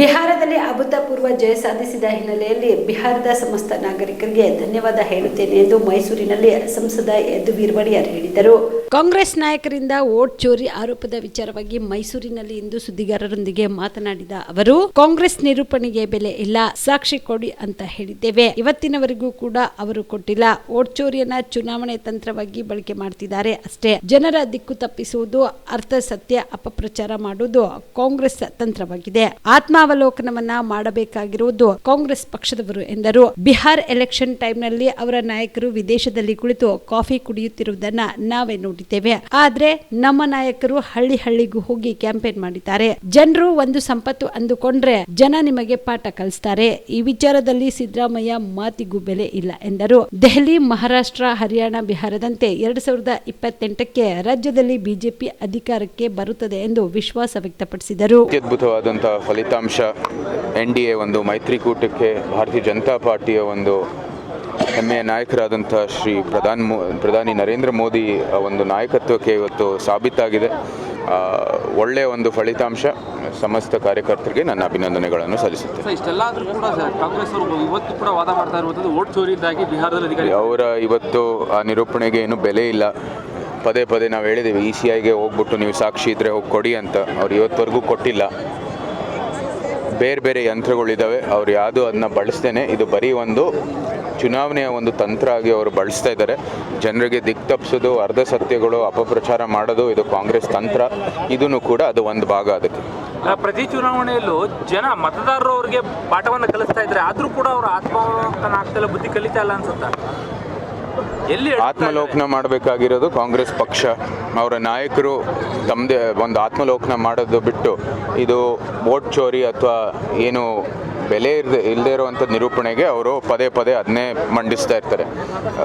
ಬಿಹಾರದಲ್ಲಿ ಅಭೂತಪೂರ್ವ ಜಯ ಸಾಧಿಸಿದ ಹಿನ್ನೆಲೆಯಲ್ಲಿ ಬಿಹಾರದ ಸಮಸ್ತ ನಾಗರಿಕರಿಗೆ ಧನ್ಯವಾದ ಹೇಳುತ್ತೇನೆ ಎಂದು ಮೈಸೂರಿನಲ್ಲಿ ಸಂಸದ ಎದ್ದು ವೀರವಡಿಯರ್ ಹೇಳಿದರು. ಕಾಂಗ್ರೆಸ್ ನಾಯಕರಿಂದ ವೋಟ್ ಚೋರಿ ಆರೋಪದ ವಿಚಾರವಾಗಿ ಮೈಸೂರಿನಲ್ಲಿ ಇಂದು ಸುದ್ದಿಗಾರರೊಂದಿಗೆ ಮಾತನಾಡಿದ ಅವರು, ಕಾಂಗ್ರೆಸ್ ನಿರೂಪಣೆಗೆ ಬೆಲೆ ಇಲ್ಲ, ಸಾಕ್ಷಿ ಕೊಡಿ ಅಂತ ಹೇಳಿದ್ದೇವೆ. ಇವತ್ತಿನವರೆಗೂ ಕೂಡ ಅವರು ಕೊಟ್ಟಿಲ್ಲ. ವೋಟ್ ಚೋರಿಯನ್ನ ಚುನಾವಣೆ ತಂತ್ರವಾಗಿ ಬಳಕೆ ಮಾಡ್ತಿದ್ದಾರೆ ಅಷ್ಟೇ. ಜನರ ದಿಕ್ಕು ತಪ್ಪಿಸುವುದು ಅರ್ಥ ಸತ್ಯ ಅಪಪ್ರಚಾರ ಮಾಡುವುದು ಕಾಂಗ್ರೆಸ್ ತಂತ್ರವಾಗಿದೆ. ಆತ್ಮಾವಲೋಕನವನ್ನ ಮಾಡಬೇಕಾಗಿರುವುದು ಕಾಂಗ್ರೆಸ್ ಪಕ್ಷದವರು ಎಂದರು. ಬಿಹಾರ್ ಎಲೆಕ್ಷನ್ ಟೈಮ್ನಲ್ಲಿ ಅವರ ನಾಯಕರು ವಿದೇಶದಲ್ಲಿ ಕುಳಿತು ಕಾಫಿ ಕುಡಿಯುತ್ತಿರುವುದನ್ನ ನಾವೇ ನೋಡಿದ್ದೇವೆ. ಆದ್ರೆ ನಮ್ಮ ನಾಯಕರು ಹಳ್ಳಿ ಹಳ್ಳಿಗೂ ಹೋಗಿ ಕ್ಯಾಂಪೇನ್ ಮಾಡಿದ್ದಾರೆ. ಜನರು ಒಂದು ಸಂಪತ್ತು ಅಂದುಕೊಂಡ್ರೆ ಜನ ನಿಮಗೆ ಪಾಠ ಕಲಿಸ್ತಾರೆ. ಈ ವಿಚಾರದಲ್ಲಿ ಸಿದ್ದರಾಮಯ್ಯ ಮಾತಿಗೂ ಬೆಲೆ ಇಲ್ಲ ಎಂದರು. ದೆಹಲಿ, ಮಹಾರಾಷ್ಟ್ರ, ಹರಿಯಾಣ, ಬಿಹಾರದಂತೆ ಎರಡ್ ಸಾವಿರದ ಇಪ್ಪತ್ತೆಂಟಕ್ಕೆ ರಾಜ್ಯದಲ್ಲಿ ಬಿಜೆಪಿ ಅಧಿಕಾರಕ್ಕೆ ಬರುತ್ತದೆ ಎಂದು ವಿಶ್ವಾಸ ವ್ಯಕ್ತಪಡಿಸಿದರು. ಅತ್ಯದ್ಭುತವಾದಂತಹ ಫಲಿತಾಂಶ ಎನ್ ಡಿ ಎ ಒಂದು ಮೈತ್ರಿಕೂಟಕ್ಕೆ ಭಾರತೀಯ ಜನತಾ ಪಾರ್ಟಿಯ ಒಂದು ಹೆಮ್ಮೆಯ ನಾಯಕರಾದಂಥ ಶ್ರೀ ಪ್ರಧಾನ್ ಮೋ ಪ್ರಧಾನಿ ನರೇಂದ್ರ ಮೋದಿ ಒಂದು ನಾಯಕತ್ವಕ್ಕೆ ಇವತ್ತು ಸಾಬೀತಾಗಿದೆ. ಒಳ್ಳೆಯ ಒಂದು ಫಲಿತಾಂಶ ಸಮಸ್ತ ಕಾರ್ಯಕರ್ತರಿಗೆ ನನ್ನ ಅಭಿನಂದನೆಗಳನ್ನು ಸಲ್ಲಿಸುತ್ತೇನೆ. ಸರ್ ಇಷ್ಟೆಲ್ಲ ಕೂಡ ಕಾಂಗ್ರೆಸ್ ಅವರು ಇವತ್ತು ಕೂಡ ವಾದ ಮಾಡ್ತಾ ಇರುವಂಥದ್ದು ವೋಟ್ ಚೋರಿಯಿಂದಾಗಿ ಬಿಹಾರದಲ್ಲಿ ಅಧಿಕಾರಿ ಅವರ ಇವತ್ತು ಆ ನಿರೂಪಣೆಗೆ ಏನು ಬೆಲೆ ಇಲ್ಲ. ಪದೇ ಪದೇ ನಾವು ಹೇಳಿದ್ದೀವಿ ಇ ಸಿ ಐಗೆ ಹೋಗ್ಬಿಟ್ಟು ನೀವು ಸಾಕ್ಷಿ ಇದ್ದರೆ ಹೋಗಿ ಕೊಡಿ ಅಂತ. ಅವ್ರು ಇವತ್ತುವರೆಗೂ ಕೊಟ್ಟಿಲ್ಲ. ಬೇರೆ ಬೇರೆ ಯಂತ್ರಗಳಿದ್ದಾವೆ ಅವ್ರು ಯಾವುದು ಅದನ್ನ ಬಳಸ್ತೇನೆ ಇದು ಬರೀ ಒಂದು ಚುನಾವಣೆಯ ಒಂದು ತಂತ್ರ ಆಗಿ ಅವರು ಬಳಸ್ತಾ ಇದ್ದಾರೆ ಜನರಿಗೆ ದಿಕ್ ತಪ್ಪಿಸೋದು ಅರ್ಧ ಸತ್ಯಗಳು, ಅಪಪ್ರಚಾರ ಮಾಡೋದು ಇದು ಕಾಂಗ್ರೆಸ್ ತಂತ್ರ. ಇದನ್ನು ಕೂಡ ಅದು ಒಂದು ಭಾಗ ಅದಕ್ಕೆ. ಪ್ರತಿ ಚುನಾವಣೆಯಲ್ಲೂ ಜನ ಮತದಾರರು ಅವರಿಗೆ ಪಾಠವನ್ನು ಕಲಿಸ್ತಾ ಇದ್ದಾರೆ ಆದರೂ ಕೂಡ ಅವರು ಆತ್ಮಾವಂತನ ಆಗ್ತಿಲ್ಲ ಬುದ್ಧಿ ಕಲಿತಾ ಇಲ್ಲ ಅನ್ಸುತ್ತಾ? ಎಲ್ಲಿ ಆತ್ಮಲೋಕನ ಮಾಡಬೇಕಾಗಿರೋದು ಕಾಂಗ್ರೆಸ್ ಪಕ್ಷ. ಅವರ ನಾಯಕರು ತಮ್ಮದೇ ಒಂದು ಆತ್ಮಲೋಕನ ಮಾಡೋದು ಬಿಟ್ಟು ಇದು ವೋಟ್ ಚೋರಿ ಅಥವಾ ಏನು ಬೆಲೆ ಇರದೆ ಇಲ್ಲದೆ ಇರುವಂಥ ನಿರೂಪಣೆಗೆ ಅವರು ಪದೇ ಪದೇ ಅದನ್ನೇ ಮಂಡಿಸ್ತಾ ಇರ್ತಾರೆ.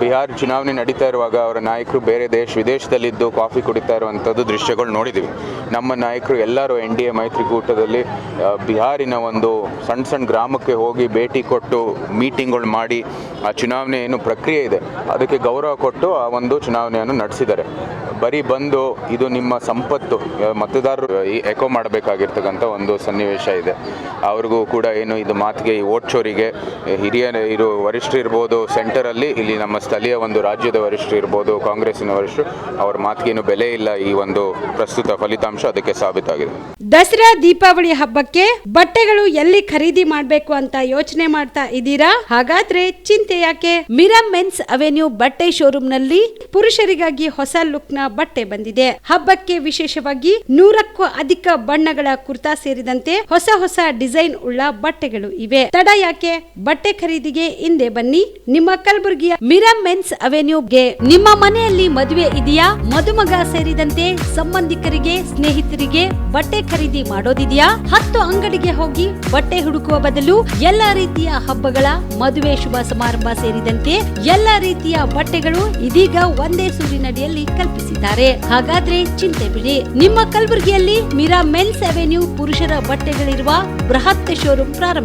ಬಿಹಾರ್ ಚುನಾವಣೆ ನಡೀತಾ ಇರುವಾಗ ಅವರ ನಾಯಕರು ಬೇರೆ ದೇಶ, ವಿದೇಶದಲ್ಲಿದ್ದು ಕಾಫಿ ಕುಡಿತಾ ಇರುವಂಥದ್ದು ದೃಶ್ಯಗಳು ನೋಡಿದ್ದೀವಿ ನಮ್ಮ ನಾಯಕರು ಎಲ್ಲರೂ ಎನ್ ಡಿ ಎ ಮೈತ್ರಿಕೂಟದಲ್ಲಿ ಬಿಹಾರಿನ ಒಂದು ಸಣ್ಣ ಸಣ್ಣ ಗ್ರಾಮಕ್ಕೆ ಹೋಗಿ ಭೇಟಿ ಕೊಟ್ಟು ಮೀಟಿಂಗ್ಗಳು ಮಾಡಿ ಆ ಚುನಾವಣೆ ಏನು ಪ್ರಕ್ರಿಯೆ ಇದೆ, ಅದಕ್ಕೆ ಗೌರವ ಕೊಟ್ಟು ಆ ಒಂದು ಚುನಾವಣೆಯನ್ನು ನಡೆಸಿದ್ದಾರೆ. ಬರೀ ಬಂದು ಇದು ನಿಮ್ಮ ಸಂಪತ್ತು ಮತದಾರರು ಎಕೋ ಮಾಡಬೇಕಾಗಿರ್ತಕ್ಕಂಥ ಒಂದು ಸನ್ನಿವೇಶ ಇದೆ. ಅವ್ರಿಗೂ ಕೂಡ ಏನು ಇದು ಮಾತಿಗೆ ಈ ಓಟ್ ಚೋರಿಗೆ ಹಿರಿಯ ಇರು ವರಿಷ್ಠರು ಇರ್ಬೋದು ಸೆಂಟರಲ್ಲಿ, ಇಲ್ಲಿ ನಮ್ಮ ಸ್ಥಳೀಯ ಒಂದು ರಾಜ್ಯದ ವರಿಷ್ಠರು ಇರ್ಬೋದು, ಕಾಂಗ್ರೆಸ್ಸಿನ ವರಿಷ್ಠರು, ಅವ್ರ ಮಾತಿಗೇನು ಬೆಲೆ ಇಲ್ಲ ಈ ಒಂದು ಪ್ರಸ್ತುತ ಫಲಿತಾಂಶ ಅದಕ್ಕೆ ಸಾಬೀತಾಗಿದೆ. ದಸರಾ ದೀಪಾವಳಿ ಹಬ್ಬಕ್ಕೆ ಬಟ್ಟೆಗಳು ಎಲ್ಲಿ ಖರೀದಿ ಮಾಡಬೇಕು ಅಂತ ಯೋಚನೆ ಮಾಡ್ತಾ ಇದ್ದೀರಾ? ಹಾಗಾದ್ರೆ ಚಿಂತೆ ಯಾಕೆ? ಮಿರಮ್ ಮೆನ್ಸ್ ಅವೆನ್ಯೂ ಬಟ್ಟೆ ಶೋರೂಮ್ನಲ್ಲಿ ಪುರುಷರಿಗಾಗಿ ಹೊಸ ಲುಕ್ನ ಬಟ್ಟೆ ಬಂದಿದೆ. ಹಬ್ಬಕ್ಕೆ ವಿಶೇಷವಾಗಿ ನೂರಕ್ಕೂ ಅಧಿಕ ಬಣ್ಣಗಳ ಕುರ್ತಾ ಸೇರಿದಂತೆ ಹೊಸ ಹೊಸ ಡಿಸೈನ್ ಉಳ್ಳ ಬಟ್ಟೆಗಳು ಇವೆ. ತಡ ಯಾಕೆ? ಬಟ್ಟೆ ಖರೀದಿಗೆ ಹಿಂದೆ ಬನ್ನಿ. ನಿಮ್ಮ ಕಲಬುರಗಿಯ ಮಿರಮ್ ಮೆನ್ಸ್ ಅವೆನ್ಯೂಗೆ ನಿಮ್ಮ ಮನೆಯಲ್ಲಿ ಮದುವೆ ಇದೆಯಾ? ಮದುಮಗ ಸೇರಿದಂತೆ ಸಂಬಂಧಿಕರಿಗೆ, ಸ್ನೇಹಿತರಿಗೆ ಬಟ್ಟೆ ಖರೀದಿ ಮಾಡೋದಿದೆಯಾ? ಹತ್ತು ಅಂಗಡಿಗೆ ಹೋಗಿ ಬಟ್ಟೆ ಹುಡುಕುವ ಬದಲು ಎಲ್ಲಾ ರೀತಿಯ ಹಬ್ಬಗಳ, ಮದುವೆ ಶುಭ ಸಮಾರಂಭ ಸೇರಿದಂತೆ ಎಲ್ಲಾ ರೀತಿಯ ಬಟ್ಟೆಗಳು ಇದೀಗ ಒಂದೇ ಸೂರಿನಡಿಯಲ್ಲಿ ಕಲ್ಪಿಸಿದ್ದಾರೆ. ಹಾಗಾದ್ರೆ ಚಿಂತೆ ಬಿಡಿ. ನಿಮ್ಮ ಕಲಬುರಗಿಯಲ್ಲಿ ಮಿರಾ ಮೆನ್ಸ್ ಅವೆನ್ಯೂ ಪುರುಷರ ಬಟ್ಟೆಗಳಿರುವ ಬೃಹತ್ ಶೋರೂಮ್